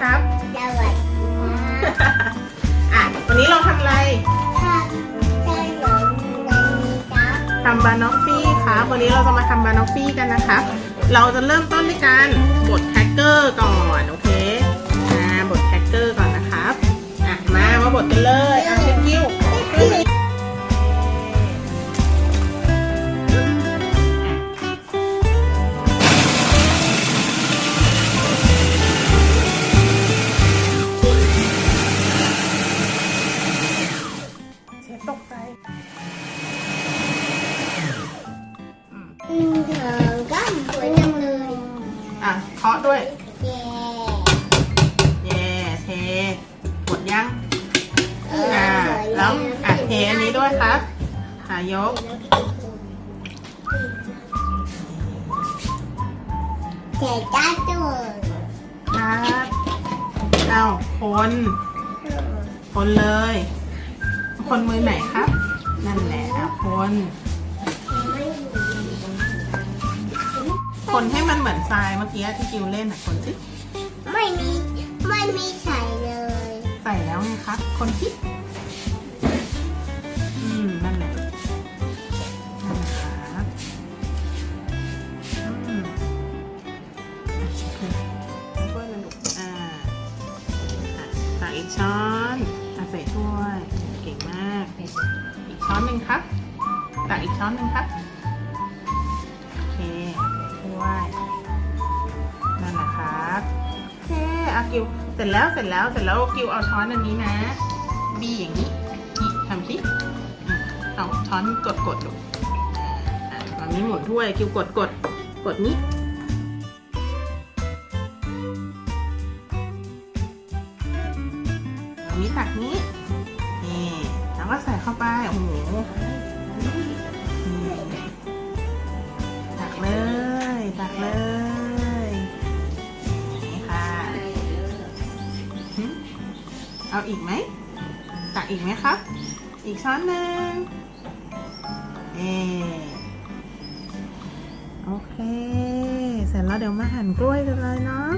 ครับ สวัสดีค่ะวันนี้เราทำอะไรถ้าถ้านูได้ทำบานอฟฟี่ครับวันนี้เราจะมาทำบานอฟฟี่กันนะคะเราจะเริ่มต้นด้วยการบดแครกเกอร์ก่อนโอเคอ่าบดแครกเกอร์ก่อนนะครับอะมามาบดกันเลย ด้วยเย้เย่เทหมดยังเอออ่าสวยแล้วอะเทอันนี้ด้วยครับหายกเจ๋จ้าจุดครับเอาคนคนเลย คนมือไหนครับ นั่นแหละอะคน คนให้มันเหมือนทรายเมื่อกี้ที่กิวเล่นอะคนสิไม่มีไม่มีใส่เลย ใส่แล้วไงครับคนสิอืมนั่นแหละนั่นแหละครับอืมอะโอเคถ้วยมันดุอ่าอะตักอีกช้อนอะใส่ถ้วย เก่งมาก อีกช้อนหนึ่งครับตักอีกช้อนหนึ่งครับ กิวเสร็จแล้วเสร็จแล้วเสร็จแล้วกิวเอาช้อนอันนี้นะ บีอย่างนี้นี่ทำสิเอาช้อนกดกดดูอ่าตอนนี้หมุนถ้วยกิวกดกดกดนี้เอานี้ตักนี้นี่แล้วก็ใส่เข้าไปโอ้โหตักเลยตักเลย เอาอีกไหมตักอีกไหมครับ อีกช้อนหนึ่งเอโอเค เสร็จแล้วเดี๋ยวมาหั่นกล้วยกันเลยเนาะ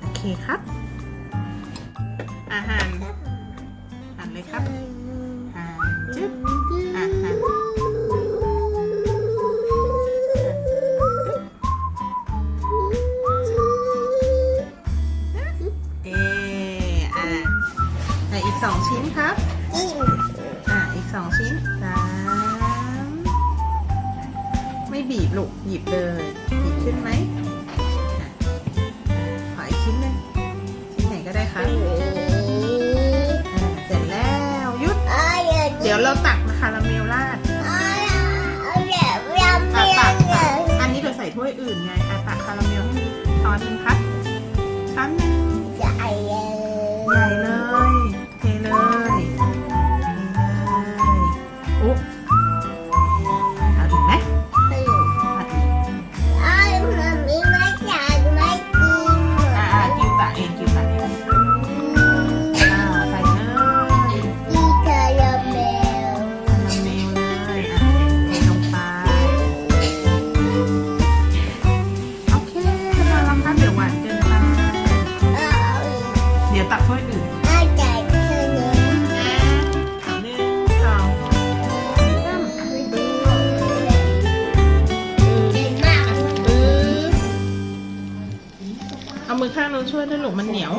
โอเคครับ อาหาร กหยิบเลยหยิบขึ้นไหมขออีกชิ้นหนึ่งชิ้นไหนก็ได้ครับอะเสร็จแล้วหยุดเดี๋ยวเราตักคาราเมลราดอะตักตักอันนี้เดี๋ยวใส่ถ้วยอื่นไงอะตักคาราเมลให้มีช้อนหนึ่งครับช้อนหนึ่งามือข้างนู้นช่วยด้วยลูกมันเหนียว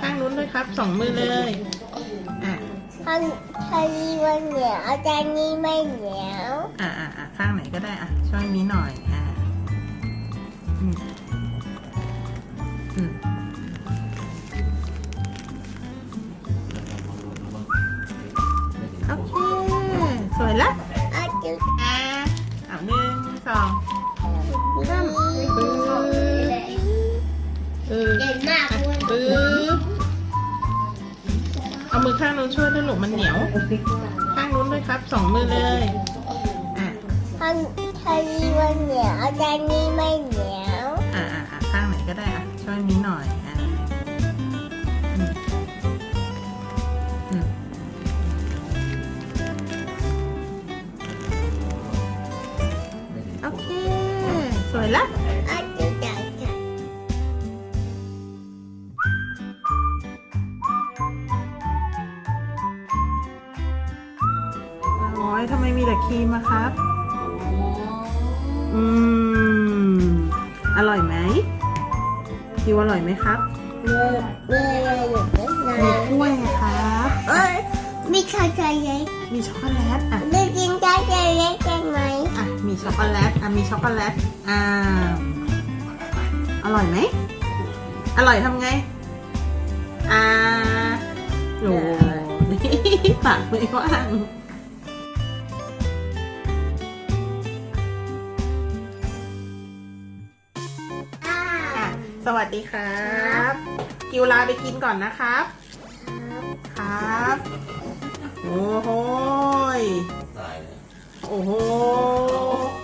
ข้างนู้นด้วยครับสองมือเลยอะท่านท่านนี้มันเหนียวอาจารย์นี้ไม่เหนียว อะอะอะข้างไหนก็ได้อะช่วยมีหน่อยอะ เอามือข้างนู้นช่วยด้วยลูกมันเหนียว ข้างนู้นด้วยครับสองมือเลยอะท่านท่านนี้มันเหนียวอาจารย์นี้ไม่เหนียว อะอะอะข้างไหนก็ได้อะช่วยมีหน่อย ครีมอะครับ อืม อร่อยไหมคิวอร่อยไหมครับเมื่อเมื่อเราอยู่ด้วยกัมีนกล้วยนะครับเอ้ยมีชาชาเล็กมีช็อกโกแลตอะ ได้กินชาชาเล็กได้ไหมอะ มีช็อกโกแลต อะ มีช็อกโกแลต อ่า อร่อยไหม อร่อยทำไง อ่าโอ้นี่ปากไม่ว่าง สวัสดีครับ กิวลาไปกินก่อนนะครับ ครับ โอ้โหยตายเลย โอ้โหย